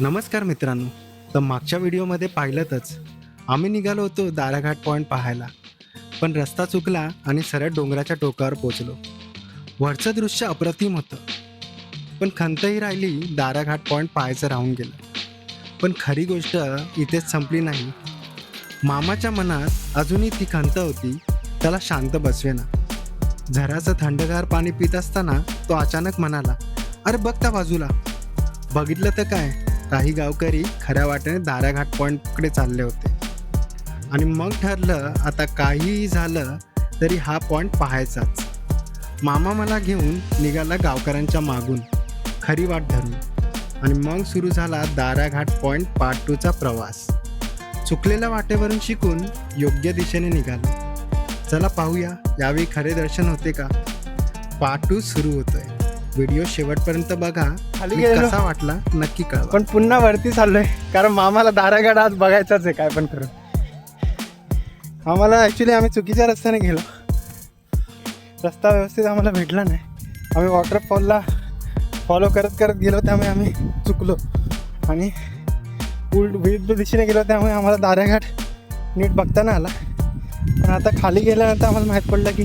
नमस्कार मित्रांनो. तर मागच्या व्हिडिओमध्ये पाहिलंतच आम्ही निघालो होतो दाराघाट पॉईंट पाहायला. पण रस्ता चुकला आणि सरळ डोंगराच्या टोकावर पोचलो वरचं दृश्य अप्रतिम होतं. पण खंतही राहिली दाराघाट पॉईंट पाहायचं राहून गेलं. पण खरी गोष्ट इथेच संपली नाही. मामाच्या मनात अजूनही ती खंत होती त्याला शांत बसवेना. झराचं थंडगार पाणी पित असताना तो अचानक म्हणाला अरे बघ त्या बाजूला. बघितलं तर काय? काही गावकरी खऱ्या वाटेने दाराघाट पॉईंटकडे चालले होते. आणि मग ठरलं आता काहीही झालं तरी हा पॉईंट पाहायचाच. मामा मला घेऊन निघाला गावकऱ्यांच्या मागून. खरी वाट धरून. आणि मग सुरू झाला दाराघाट पॉईंट पार्ट टूचा प्रवास. चुकलेल्या वाटेवरून शिकून योग्य दिशेने निघालो. चला पाहूया यावेळी खरे दर्शन होते का? पार्ट टू सुरू होतोय. व्हिडिओ शेवटपर्यंत बघा. खाली गेलेलो. कसा वाटला नक्की कळवा. पण पुन्हा वरती चाललोय. कारण मामाला दारागाड आज बघायचाच आहे काय पण करून आम्हाला ॲक्च्युली आम्ही चुकीच्या रस्त्याने गेलो. रस्ता व्यवस्थित आम्हाला भेटला नाही. आम्ही वॉटरफॉलला फॉलो करत करत गेलो त्यामुळे आम्ही चुकलो. आणि उलट विरुद्ध दिशेने गेलो त्यामुळे आम्हाला दाराघाट नीट बघता नाही आला. पण आता खाली गेल्यानंतर आम्हाला माहीत पडलं की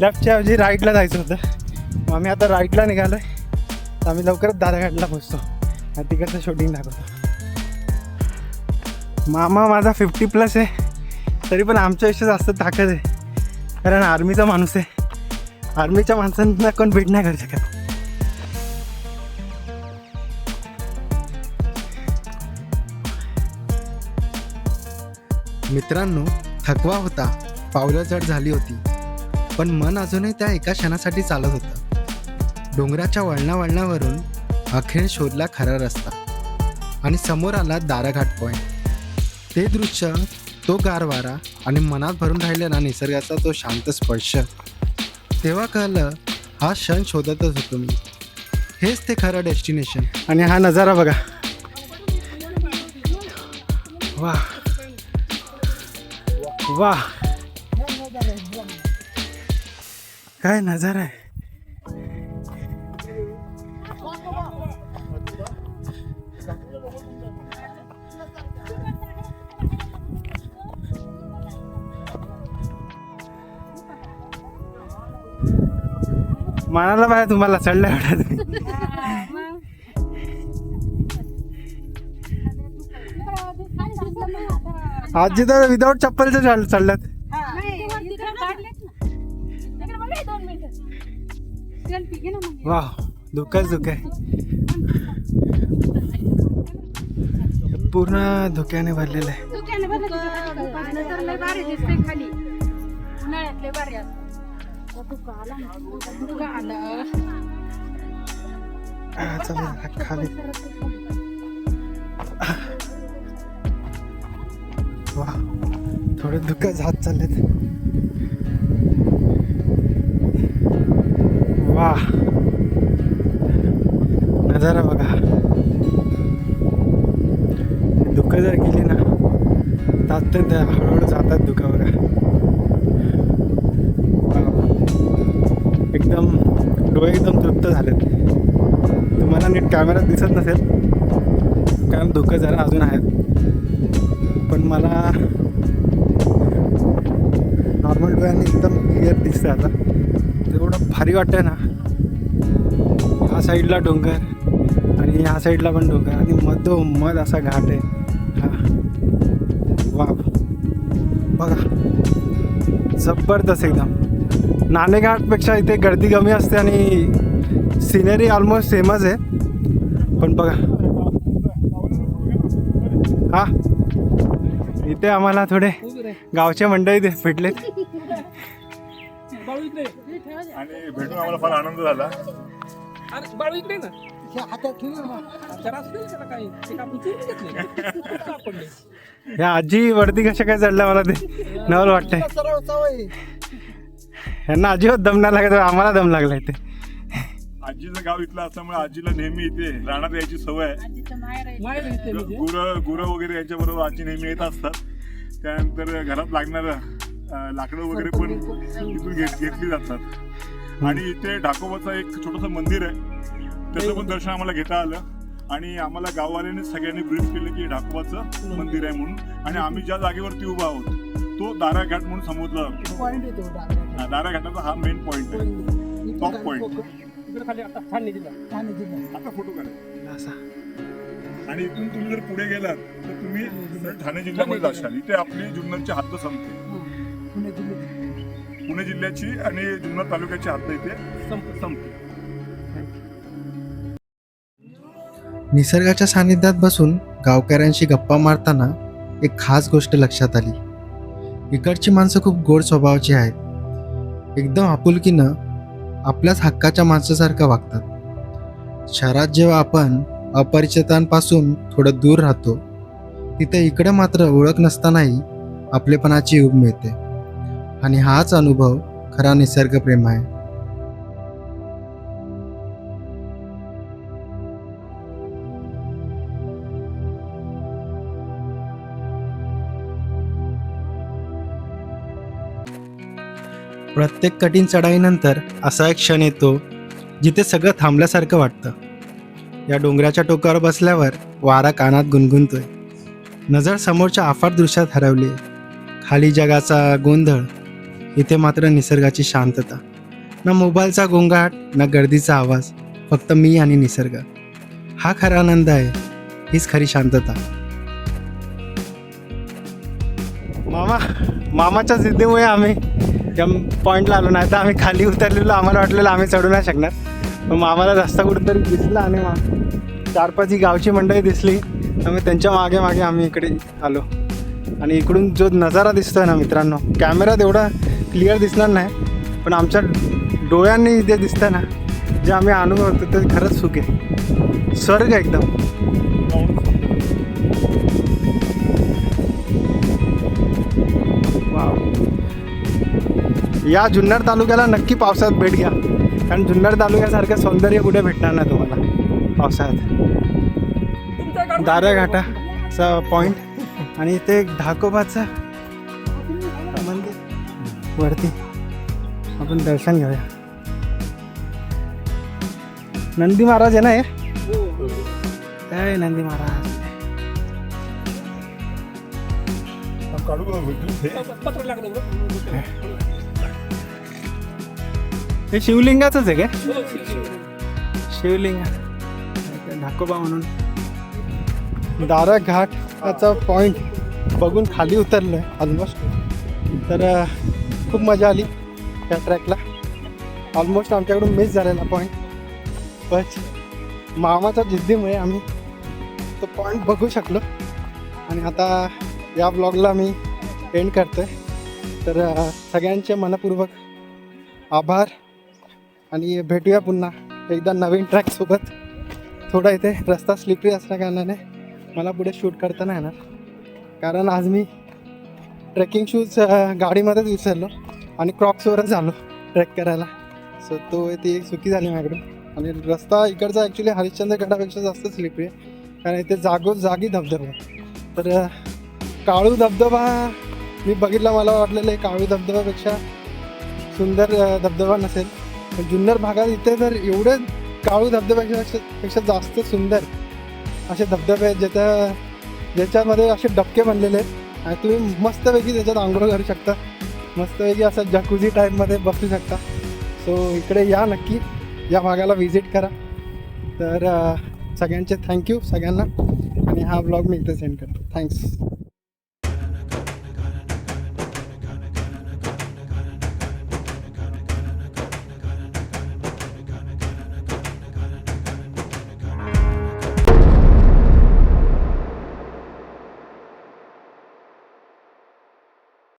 लेफ्टच्या ऐवजी राईटला जायचं होतं. मग आम्ही आता राईटला निघालो आहे तर आम्ही लवकरच दाराघाटला पोचतो आणि तिकडचं शूटिंग दाखवतो. मामा माझा फिफ्टी प्लस आहे. तरी पण आमच्यापेक्षा जास्त ताकद आहे. कारण आर्मीचा माणूस आहे. आर्मीच्या माणसांना कोण भेट नाही करू शकत. मित्रांनो थकवा होता. पावलं जड झाली होती. पण मन अजूनही त्या एका क्षणासाठी चालत होतं. डोंगराच्या वळणावळणावरून अखेर शोधला खरा रस्ता. आणि समोर आला दाराघाट पॉईंट ते दृश्य तो गारवारा आणि मनात भरून राहिलेला निसर्गाचा तो शांत स्पर्श. तेव्हा कळलं हा क्षण शोधतच होतो मी. हेच ते खरं डेस्टिनेशन आणि हा नजारा बघा. वा वा काय नजारा आहे? मनाला पाहिजे तुम्हाला चढल्या वाटत आजी तर विदाऊट चप्पलचे चढल्यात वा धुकच धुक आहे पूर्ण धुक्याने भरलेलं आहे 누가 알아? 누가 알아? 아, 짜증나. 가네. 와, थोडं वा नजारा बघा दुःख जर गेली ना तात्या हळूहळू जातात दुःख बघा एकदम डोळे एकदम तृप्त झालेत. तुम्हाला नीट कॅमेरा दिसत नसेल कारण धुकं जरा अजून आहेत. पण मला नॉर्मल डोळ्याने एकदम क्लिअर दिसतं आता. तेवढं भारी वाटतं ना. ह्या साईडला डोंगर आणि ह्या साईडला पण डोंगर. आणि मधोमध असा घाट आहे. हा. वा बघा. जबरदस्त एकदम. नाणेघाटपेक्षा इथे गर्दी कमी असते आणि सिनेरी ऑलमोस्ट सेमच आहे. पण बघा. हा. इथे आम्हाला थोडे गावचे मंडळी भेटलेत आणि भेटून आम्हाला फार आनंद झाला. ह्या आजी वरती कशा काय चढल्या मला ते नवल वाटतंय. ह्यांना अजिबात दम नाही लागत आम्हाला दम लागला इथे. आजीचं गाव इथलं असल्यामुळे आजीला नेहमी इथे रानात यायची सवय आहे. म्हणजे. गुरं गुरं वगैरे यांच्या बरोबर आजी नेहमी येत असतात. त्यानंतर घरात लागणारं लाकडं वगैरे पण इथून घेत घेतली जातात. आणि इथे ढाकोबाचं एक छोटंसं मंदिर आहे. त्याचं पण दर्शन आम्हाला घेता आलं. आणि आम्हाला गाववाल्यांनी सगळ्यांनी ब्रीफ केलं की हे ढाकोबाचं मंदिर आहे म्हणून. आणि आम्ही ज्या जागेवरती उभा आहोत तो दारा घाट म्हणून समजला जातो. हा, दारा घाटाचा हा मेन पॉइंट आहे. टॉप पॉइंट इकडे खाली आता छान निघितला. ठाणे जिल्हा आता फोटो काढा. आणि इथून तुम्ही जर पुढे गेलात तर तुम्ही ठाणे जिल्ह्यामध्ये जाशाल इथे आपली जुन्नरची हद्द संपते. पुणे जिल्ह्याची. आणि जुन्नर तालुक्याची हद्द इथे संप संपते. निसर्गाच्या सानिध्यात बसून गावकऱ्यांशी गप्पा मारताना एक खास गोष्ट लक्षात आली. इकडची माणसं खूप गोड स्वभावाची आहेत. एकदम आपुलकीनं आपल्याच हक्काच्या माणसासारखं वागतात. शहरात जेव्हा आपण अपरिचितांपासून थोडं दूर राहतो तिथे इकडे मात्र ओळख नसतानाही आपलेपणाची उब मिळते. आणि हाच अनुभव खरा निसर्गप्रेम आहे. प्रत्येक कठीण चढाईनंतर असा एक क्षण येतो जिथे सगळं थांबल्यासारखं वाटतं. या डोंगराच्या टोकावर बसल्यावर वारा कानात गुणगुणतोय. नजर समोरच्या आफाट दृश्यात हरवली. खाली जगाचा गोंधळ इथे मात्र निसर्गाची शांतता. ना मोबाईलचा गोंगाट ना गर्दीचा आवाज फक्त मी आणि निसर्ग. हा खरा आनंद आहे हीच खरी शांतता. मामा मामाच्या जिद्दीमुळे आम्ही जम पॉईंटला आलो नाही तर आम्ही खाली उतरलेलो. आम्हाला वाटलेलं आम्ही चढू नाही शकणार. मग आम्हाला रस्ता कुठेतरी दिसला आणि मग चार पाच ही गावची मंडळी दिसली. आम्ही त्यांच्या मागे मागे आम्ही इकडे आलो. आणि इकडून जो नजारा दिसतोय ना मित्रांनो कॅमेरा एवढा क्लिअर दिसणार नाही. पण आमच्या डोळ्यांनी जे दिसतं ना जे आम्ही अनुभवतो ते खरंच सुख आहे. स्वर्ग एकदम. या जुन्नर तालुक्याला नक्की पावसाळ्यात भेट घ्या. कारण जुन्नर तालुक्यासारखं सौंदर्य कुठे भेटणार नाही तुम्हाला पावसाळ्यात. तुमच्या गाडीत- दाऱ्या घाटाचा पॉइंट आणि इथे एक ढाकोबाचं मंदिर वरती. आपण दर्शन घेऊया. नंदी महाराज आहे ना हे? जय नंदी महाराज. काढू हे? हे शिवलिंगाचंच आहे काय हो, शिव. शिवलिंग. ढाकोबा म्हणून. दारा घाटाचा पॉईंट बघून खाली उतरलो आहे ऑलमोस्ट तर खूप मजा आली त्या ट्रॅकला ऑलमोस्ट आमच्याकडून मिस झालेला पॉईंट पण मामाच्या जिद्दीमुळे आम्ही तो पॉईंट बघू शकलो. आणि आता या ब्लॉगला मी एंड करतो आहे तर सगळ्यांचे मनपूर्वक आभार. आणि भेटूया पुन्हा एकदा नवीन ट्रॅकसोबत थोडा इथे रस्ता स्लिपरी असल्या कारणाने मला पुढे शूट करता नाही येणार. कारण आज मी ट्रेकिंग शूज गाडीमध्येच विसरलो आणि क्रॉक्सवरच आलो ट्रेक करायला. सो तो ती एक चुकी झाली माझ्याकडून. आणि रस्ता इकडचा ॲक्च्युली हरिश्चंद्र गडापेक्षा जास्त स्लिपरी आहे. कारण इथे जागो जागी धबधबा तर काळू धबधबा मी बघितला मला वाटलेलं आहे काळू धबधब्यापेक्षा सुंदर धबधबा नसेल. जुन्नर भागात इथे तर एवढे काळू धबधब्यापेक्षा पेक्षा जास्त सुंदर असे धबधबे आहेत ज्याच्या ज्याच्यामध्ये असे डबके बनलेले आहेत. आणि तुम्ही मस्तपैकी त्याच्यात आंघोळ करू शकता. मस्तपैकी असं जकुझी टाईपमध्ये बसू शकता. सो इकडे या नक्की. या भागाला व्हिजिट करा. तर सगळ्यांचे थँक्यू सगळ्यांना. आणि हा ब्लॉग मी इथे सेंड करतो. थँक्स